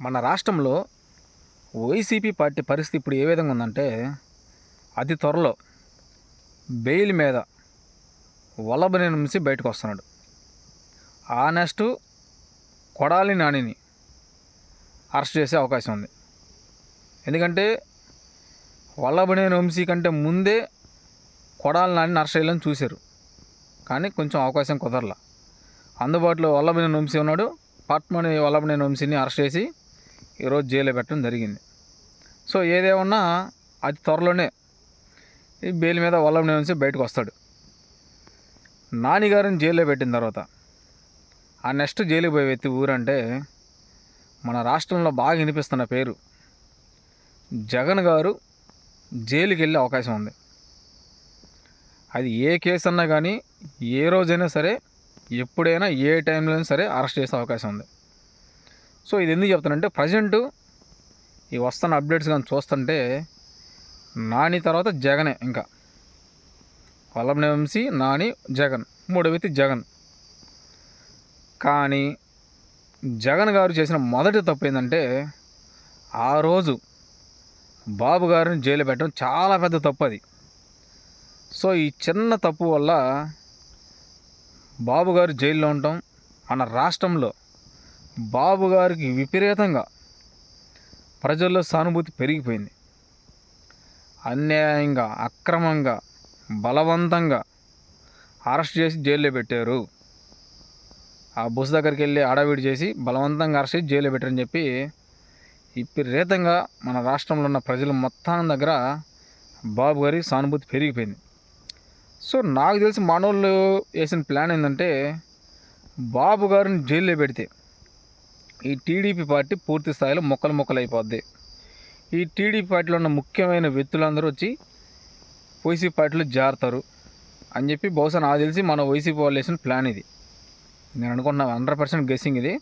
మన రాష్ట్రంలో YCP party పరిస్థితి ఇప్పుడు ఏ విధంగా ఉందంటే అతి త్వరలో బెయిల్ మీద వల్లభని నుంచి బయటకు వస్తున్నాడు. ఆ నెక్స్ట్ కొడాలి నానిని అరెస్ట్ చేసే అవకాశం ఉంది. ఎందుకంటే వల్లభనేని వంశీ కంటే ముందే కొడాలి నానిని అరెస్ట్ చేయాలని చూశారు. కానీ కొంచెం అవకాశం కుదరలా. అందుబాటులో వల్లభనేని వంశీ ఉన్నాడు. పట్మని వల్లభనేని వంశీని అరెస్ట్ చేసి ఈరోజు జైల్లో పెట్టడం జరిగింది. సో ఏదేమన్నా అతి త్వరలోనే ఈ బెయిల్ మీద వల్లభనేని నుంచి బయటకు వస్తాడు. నానిగారిని జైల్లో పెట్టిన తర్వాత ఆ నెక్స్ట్ జైలుకి పోయే వ్యక్తి ఊరంటే మన రాష్ట్రంలో బాగా వినిపిస్తున్న పేరు జగన్ గారు జైలుకి వెళ్ళే అవకాశం ఉంది. అది ఏ కేసు అన్నా కానీ ఏ రోజైనా సరే ఎప్పుడైనా ఏ టైంలో సరే అరెస్ట్ చేసే అవకాశం ఉంది. సో ఇది ఎందుకు చెప్తానంటే ప్రజెంట్ ఈ వస్తున్న అప్డేట్స్ కానీ చూస్తుంటే నాని తర్వాత జగనే ఇంకా. వల్లభనే వంశీ నాని జగన్. మూడో వ్యక్తి జగన్. కానీ జగన్ గారు చేసిన మొదటి తప్పు ఏంటంటే ఆ రోజు బాబు గారిని జైలు పెట్టడం చాలా పెద్ద తప్పు అది. సో ఈ చిన్న తప్పు వల్ల బాబు గారు జైల్లో ఉండటం మన రాష్ట్రంలో బాబు గారికి విపరీతంగా ప్రజల్లో సానుభూతి పెరిగిపోయింది. అన్యాయంగా అక్రమంగా బలవంతంగా అరెస్ట్ చేసి జైల్లో పెట్టారు. ఆ బస్సు దగ్గరికి వెళ్ళి అడావిడి చేసి బలవంతంగా అరెస్ట్ చేసి జైల్లో పెట్టారని చెప్పి విపరీతంగా మన రాష్ట్రంలో ఉన్న ప్రజలు మొత్తం దగ్గర బాబు గారికి సానుభూతి పెరిగిపోయింది. సో నాకు తెలిసి మనోళ్ళు వేసిన ప్లాన్ ఏంటంటే బాబు గారిని జైల్లో పెడితే ఈ టీడీపీ పార్టీ పూర్తి స్థాయిలో మొక్కలు మొక్కలైపోద్ది. ఈ టీడీపీ పార్టీలో ఉన్న ముఖ్యమైన వ్యక్తులందరూ వచ్చి వైసీపీ పార్టీలో జారుతారు అని చెప్పి బహుశా నాకు తెలిసి మన వైసీపీ వాళ్ళు వేసిన ప్లాన్ ఇది. నేను అనుకుంటున్నాను హండ్రెడ్ పర్సెంట్ గెస్సింగ్ ఇది.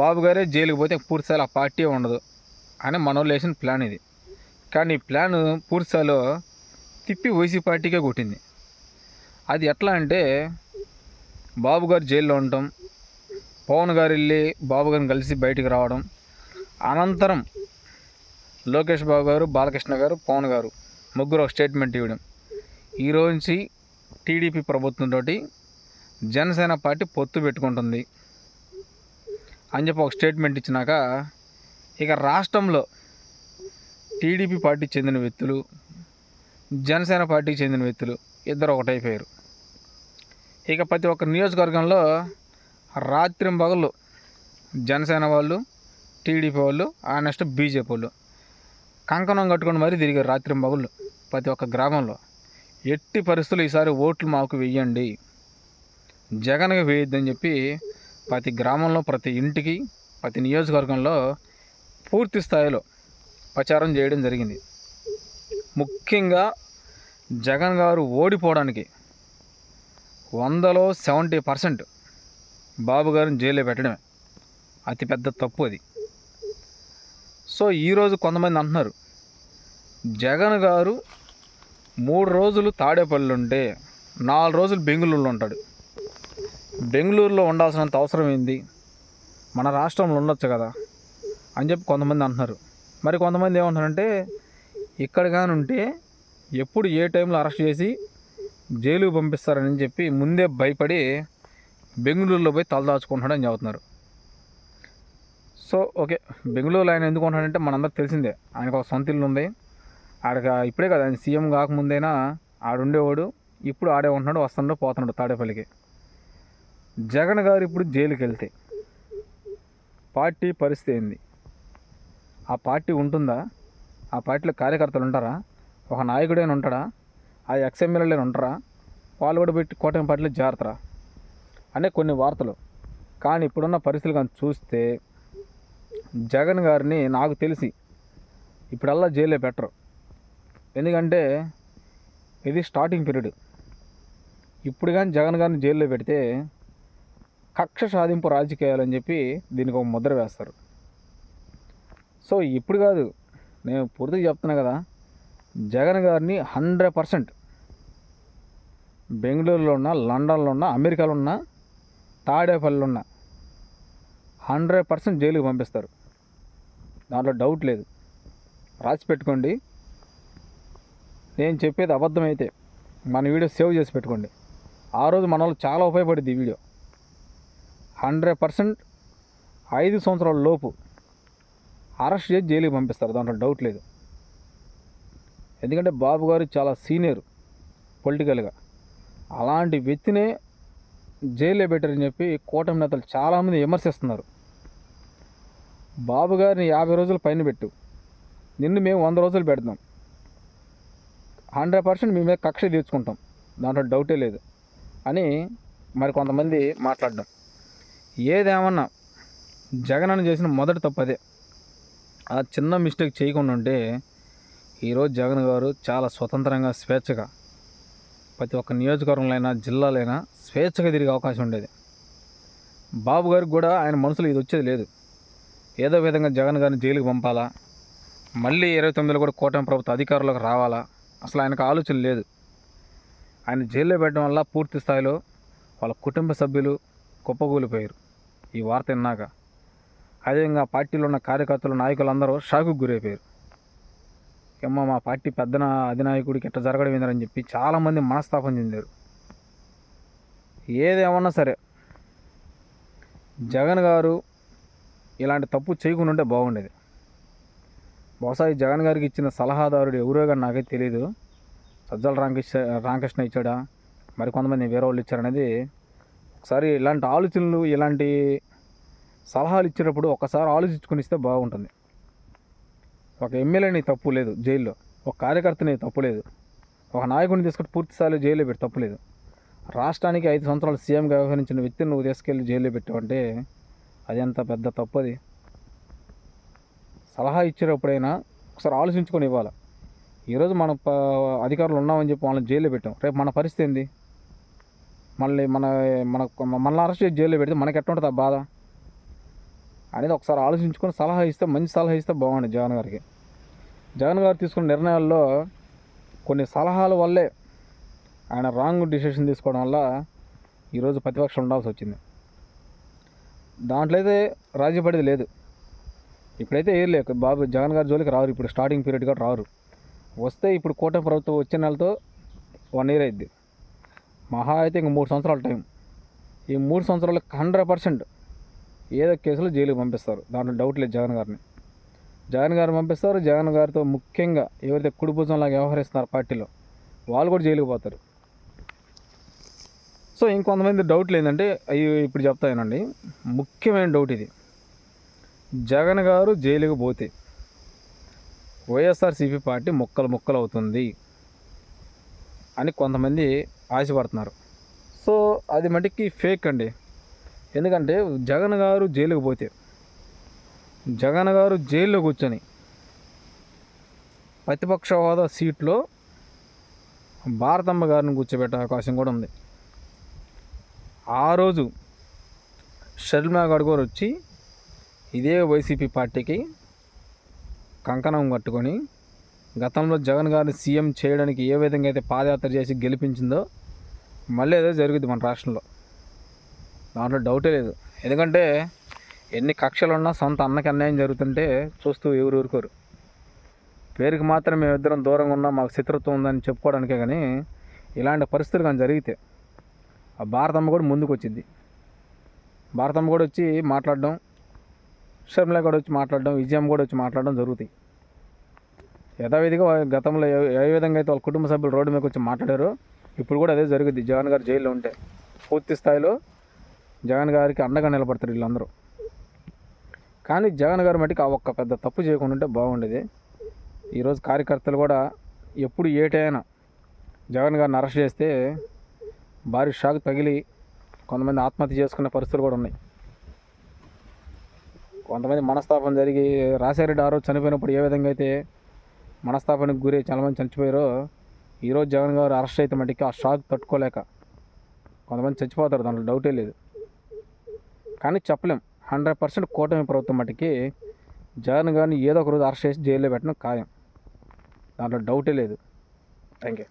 బాబు గారే జైలుకి పోతే పూర్తిస్థాయిలో ఆ పార్టీ ఉండదు అని మన వాళ్ళు వేసిన ప్లాన్ ఇది. కానీ ఈ ప్లాన్ పూర్తిస్థాయిలో తిప్పి వైసీపీ పార్టీకే కొట్టింది. అది ఎట్లా అంటే బాబు గారు జైల్లో ఉండటం పవన్ గారు వెళ్ళి బాబు గారిని కలిసి బయటికి రావడం అనంతరం లోకేష్ బాబు గారు బాలకృష్ణ గారు పవన్ గారు ముగ్గురు ఒక స్టేట్మెంట్ ఇవ్వడం. ఈ రోజు నుంచి టీడీపీ ప్రభుత్వంతో జనసేన పార్టీ పొత్తు పెట్టుకుంటుంది అని చెప్పి ఒక స్టేట్మెంట్ ఇచ్చినాక ఇక రాష్ట్రంలో టీడీపీ పార్టీకి చెందిన వ్యక్తులు జనసేన పార్టీకి చెందిన వ్యక్తులు ఇద్దరు ఒకటైపోయారు. ఇక ప్రతి ఒక్క నియోజకవర్గంలో రాత్రింబగళ్ళు జనసేన వాళ్ళు టీడీపీ వాళ్ళు ఆ నెక్స్ట్ బీజేపీ వాళ్ళు కంకణం కట్టుకొని మరీ తిరిగారు రాత్రింబగళ్ళు ప్రతి ఒక్క గ్రామంలో. ఎట్టి పరిస్థితులు ఈసారి ఓట్లు మాకు వెయ్యండి. జగన్కి వేయొద్దని చెప్పి ప్రతి గ్రామంలో ప్రతి ఇంటికి ప్రతి నియోజకవర్గంలో పూర్తి స్థాయిలో ప్రచారం చేయడం జరిగింది. ముఖ్యంగా జగన్ గారు ఓడిపోవడానికి వందలో సెవెంటీ పర్సెంట్ బాబు గారిని జైల్లో పెట్టడమే. అతిపెద్ద తప్పు అది. సో ఈరోజు కొంతమంది అంటున్నారు జగన్ గారు మూడు రోజులు తాడేపల్లి ఉంటే నాలుగు రోజులు బెంగళూరులో ఉంటాడు. బెంగళూరులో ఉండాల్సినంత అవసరం ఏంది? మన రాష్ట్రంలో ఉండొచ్చు కదా? అని చెప్పి కొంతమంది అంటున్నారు. మరి కొంతమంది ఏమంటారంటే ఇక్కడ కానీ ఉంటే ఎప్పుడు ఏ టైంలో అరెస్ట్ చేసి జైలుకు పంపిస్తారని చెప్పి ముందే భయపడి బెంగళూరులో పోయి తలదాచుకుంటాడని చెబుతున్నారు. సో ఓకే బెంగళూరులో ఆయన ఎందుకు ఉంటున్నాడంటే మనందరికి తెలిసిందే. ఆయనకు ఒక సొంత ఇల్లు ఉంది. ఆడక ఇప్పుడే కదా ఆయన సీఎం కాకముందైనా ఆడుండేవాడు ఇప్పుడు ఆడే ఉంటున్నాడు వస్తున్నాడు పోతున్నాడు తాడేపల్లికి. జగన్ గారు ఇప్పుడు జైలుకి వెళ్తే పార్టీ పరిస్థితి ఏంది? ఆ పార్టీ ఉంటుందా? ఆ పార్టీలో కార్యకర్తలు ఉంటారా? ఒక నాయకుడైనా ఉంటాడా? ఆ ఎక్స్ఎమ్మెల్యేలు ఉంటారా? వాళ్ళు కూడా పెట్టి కూటమి పార్టీలో జారుతారా? అనే కొన్ని వార్తలు. కానీ ఇప్పుడున్న పరిస్థితులు కానీ చూస్తే జగన్ గారిని నాకు తెలిసి ఇప్పుడల్లా జైల్లో పెట్టరు ఎందుకంటే ఇది స్టార్టింగ్ పీరియడ్. ఇప్పుడు కానీ జగన్ గారిని జైల్లో పెడితే కక్ష సాధింపు రాజకీయాలని చెప్పి దీనికి ఒక ముద్ర వేస్తారు. సో ఇప్పుడు కాదు నేను పూర్తిగా చెప్తున్నా కదా జగన్ గారిని హండ్రెడ్ పర్సెంట్ బెంగళూరులో ఉన్న లండన్లో ఉన్న అమెరికాలో ఉన్న తాడేపల్లిలో ఉన్న హండ్రెడ్ పర్సెంట్ జైలుకి పంపిస్తారు. దాంట్లో డౌట్ లేదు. రాసి పెట్టుకోండి. నేను చెప్పేది అబద్ధమైతే మన వీడియో సేవ్ చేసి పెట్టుకోండి. ఆ రోజు మన వాళ్ళు చాలా ఉపయోగపడింది ఈ వీడియో. హండ్రెడ్ పర్సెంట్ ఐదు సంవత్సరాల లోపు అరెస్ట్ చేసి జైలుకి పంపిస్తారు. దాంట్లో డౌట్ లేదు. ఎందుకంటే బాబు గారు చాలా సీనియర్ పొలిటికల్గా. అలాంటి వ్యక్తినే జైల్లో పెట్టారని చెప్పి కూటమి నేతలు చాలామంది విమర్శిస్తున్నారు. బాబు గారిని యాభై రోజులు పైన పెట్టు. నిన్ను మేము వంద రోజులు పెడతాం. హండ్రెడ్ పర్సెంట్ మీ మీద కక్ష తీర్చుకుంటాం. దాంట్లో డౌటే లేదు. అని మరి కొంతమంది మాట్లాడడం. ఏదేమన్నా జగన్ అని చేసిన మొదటి తప్పు అదే. ఆ చిన్న మిస్టేక్ చేయకుండా ఉంటే ఈరోజు జగన్ గారు చాలా స్వతంత్రంగా స్వేచ్ఛగా ప్రతి ఒక్క నియోజకవర్గంలో అయినా జిల్లాలైనా స్వేచ్ఛగా తిరిగే అవకాశం ఉండేది. బాబు గారికి కూడా ఆయన మనసులో ఇది వచ్చేది లేదు. ఏదో విధంగా జగన్ గారిని జైలుకి పంపాలా? మళ్ళీ ఇరవై తొమ్మిదిలో కూడా కూటమి ప్రభుత్వ అధికారులకు రావాలా? అసలు ఆయనకు ఆలోచన లేదు. ఆయన జైల్లో పెట్టడం వల్ల పూర్తి స్థాయిలో వాళ్ళ కుటుంబ సభ్యులు కుప్పకూలిపోయారు. ఈ వార్త విన్నాక. అదేవిధంగా పార్టీలో ఉన్న కార్యకర్తలు నాయకులందరూ షాకుకు గురైపోయారు. ఏమో మా పార్టీ పెద్ద అధినాయకుడికి ఇట్లా జరగడం ఏందని చెప్పి చాలామంది మనస్తాపం చెందారు. ఏదేమన్నా సరే జగన్ గారు ఇలాంటి తప్పు చేయకుండా ఉంటే బాగుండేది. బహుశా ఈ జగన్ గారికి ఇచ్చిన సలహాదారుడు ఎవరో కానీ నాకైతే తెలియదు సజ్జల రామకృష్ణ రామకృష్ణ ఇచ్చాడా? మరి కొంతమంది వేరే వాళ్ళు ఇచ్చారనేది ఒకసారి ఇలాంటి ఆలోచనలు ఇలాంటి సలహాలు ఇచ్చేటప్పుడు ఒకసారి ఆలోచించుకొని ఇస్తే బాగుంటుంది. ఒక ఎమ్మెల్యేని తప్పు లేదు జైల్లో. ఒక కార్యకర్తని తప్పు లేదు. ఒక నాయకుడిని తీసుకొని పూర్తిస్థాయిలో జైల్లో పెట్టి తప్పు లేదు. రాష్ట్రానికి ఐదు సంవత్సరాలు సీఎంగా వ్యవహరించిన వ్యక్తిని నువ్వు తీసుకెళ్ళి జైల్లో పెట్టావంటే అది ఎంత పెద్ద తప్పు అది. సలహా ఇచ్చేటప్పుడైనా ఒకసారి ఆలోచించుకొని ఇవ్వాలి. ఈరోజు మన ప- అధికారులు ఉన్నామని చెప్పి వాళ్ళని జైల్లో పెట్టాం. రేపు మన పరిస్థితి ఏంది? మళ్ళీ మన మన మనల్ని అరెస్ట్ చేసి జైల్లో పెడితే మనకి ఎట్లా ఉంటుంది ఆ బాధ? అనేది ఒకసారి ఆలోచించుకొని సలహా ఇస్తే మంచి సలహా ఇస్తే బాగుంది జగన్ గారికి. జగన్ గారు తీసుకున్న నిర్ణయాల్లో కొన్ని సలహాల వల్లే ఆయన రాంగ్ డిసిషన్ తీసుకోవడం వల్ల ఈరోజు ప్రతిపక్షం ఉండాల్సి వచ్చింది. దాంట్లో అయితే రాజీ పడేది లేదు. ఇప్పుడైతే ఏం లేదు. బాబు జగన్ గారి జోలికి రారు. ఇప్పుడు స్టార్టింగ్ పీరియడ్ కూడా రారు. వస్తే ఇప్పుడు కూటమి ప్రభుత్వం వచ్చే నెలతో వన్ ఇయర్ అయింది మహా అయితే ఇంక మూడు సంవత్సరాల టైం. ఈ మూడు సంవత్సరాలకు హండ్రెడ్ పర్సెంట్ ఏదో కేసులో జైలుకి పంపిస్తారు. దాంట్లో డౌట్ లేదు జగన్ గారిని. జగన్ గారు పంపిస్తారు. జగన్ గారితో ముఖ్యంగా ఎవరైతే కుడిభుజంలాగా వ్యవహరిస్తున్నారు పార్టీలో వాళ్ళు కూడా జైలుకి పోతారు. సో ఇంకొంతమంది డౌట్లు ఏంటంటే అవి ఇప్పుడు చెప్తానండి ముఖ్యమైన డౌట్ ఇది. జగన్ గారు జైలుకు పోతే వైఎస్ఆర్సీపీ పార్టీ ముక్కలు ముక్కలు అవుతుంది అని కొంతమంది ఆశపడుతున్నారు. సో అది మటుకి ఫేక్ అండి. ఎందుకంటే జగన్ గారు జైలుకి పోతే జగన్ గారు జైల్లో కూర్చొని ప్రతిపక్ష హోదా సీట్లో భారతమ్మ గారిని కూర్చోబెట్టే అవకాశం కూడా ఉంది. ఆ రోజు షర్మిలా గారు వచ్చి ఇదే వైసీపీ పార్టీకి కంకణం కట్టుకొని గతంలో జగన్ గారిని సీఎం చేయడానికి ఏ విధంగా అయితే పాదయాత్ర చేసి గెలిపించిందో మళ్ళీ ఏదో జరుగుద్ది మన రాష్ట్రంలో. దాంట్లో డౌటే లేదు. ఎందుకంటే ఎన్ని కక్షలు ఉన్నా సొంత అన్నకి అన్యాయం జరుగుతుంటే చూస్తూ ఎవరు ఊరుకోరు. పేరుకి మాత్రం మేమిద్దరం దూరంగా ఉన్నా మాకు శత్రుత్వం ఉందని చెప్పుకోవడానికే కానీ ఇలాంటి పరిస్థితులు కానీ జరిగితే ఆ భారతమ్మ కూడా ముందుకు వచ్చింది భారతమ్మ కూడా వచ్చి మాట్లాడడం షర్మిల కూడా వచ్చి మాట్లాడడం విజయం కూడా వచ్చి మాట్లాడడం జరుగుతాయి. యథావిధిగా గతంలో ఏ ఏ విధంగా అయితే వాళ్ళ కుటుంబ సభ్యులు రోడ్డు మీదకి వచ్చి మాట్లాడారో ఇప్పుడు కూడా అదే జరుగుద్ది. జగన్ గారు జైల్లో ఉంటే పూర్తి స్థాయిలో జగన్ గారికి అండగా నిలబడతారు వీళ్ళందరూ. కానీ జగన్ గారు మటుకు ఆ ఒక్క పెద్ద తప్పు చేయకుండా ఉంటే బాగుండేది. ఈరోజు కార్యకర్తలు కూడా ఎప్పుడు ఏటైనా జగన్ గారిని అరెస్ట్ చేస్తే భారీ షాక్ తగిలి కొంతమంది ఆత్మహత్య చేసుకునే పరిస్థితులు కూడా ఉన్నాయి. కొంతమంది మనస్తాపం జరిగి రాజారెడ్డి ఆ రోజు చనిపోయినప్పుడు ఏ విధంగా అయితే మనస్తాపానికి గురి చాలామంది చనిపోయారో ఈరోజు జగన్ గారు అరెస్ట్ అయితే మటుకి ఆ షాక్ తట్టుకోలేక కొంతమంది చచ్చిపోతారు దాంట్లో డౌటే లేదు. కానీ చెప్పలేం. హండ్రెడ్ పర్సెంట్ కూటమి ప్రభుత్వం మటుకి జగన్ గారిని ఏదో ఒక రోజు అరెస్ట్ చేసి జైల్లో పెట్టడం ఖాయం. దాంట్లో డౌటే లేదు. Thank you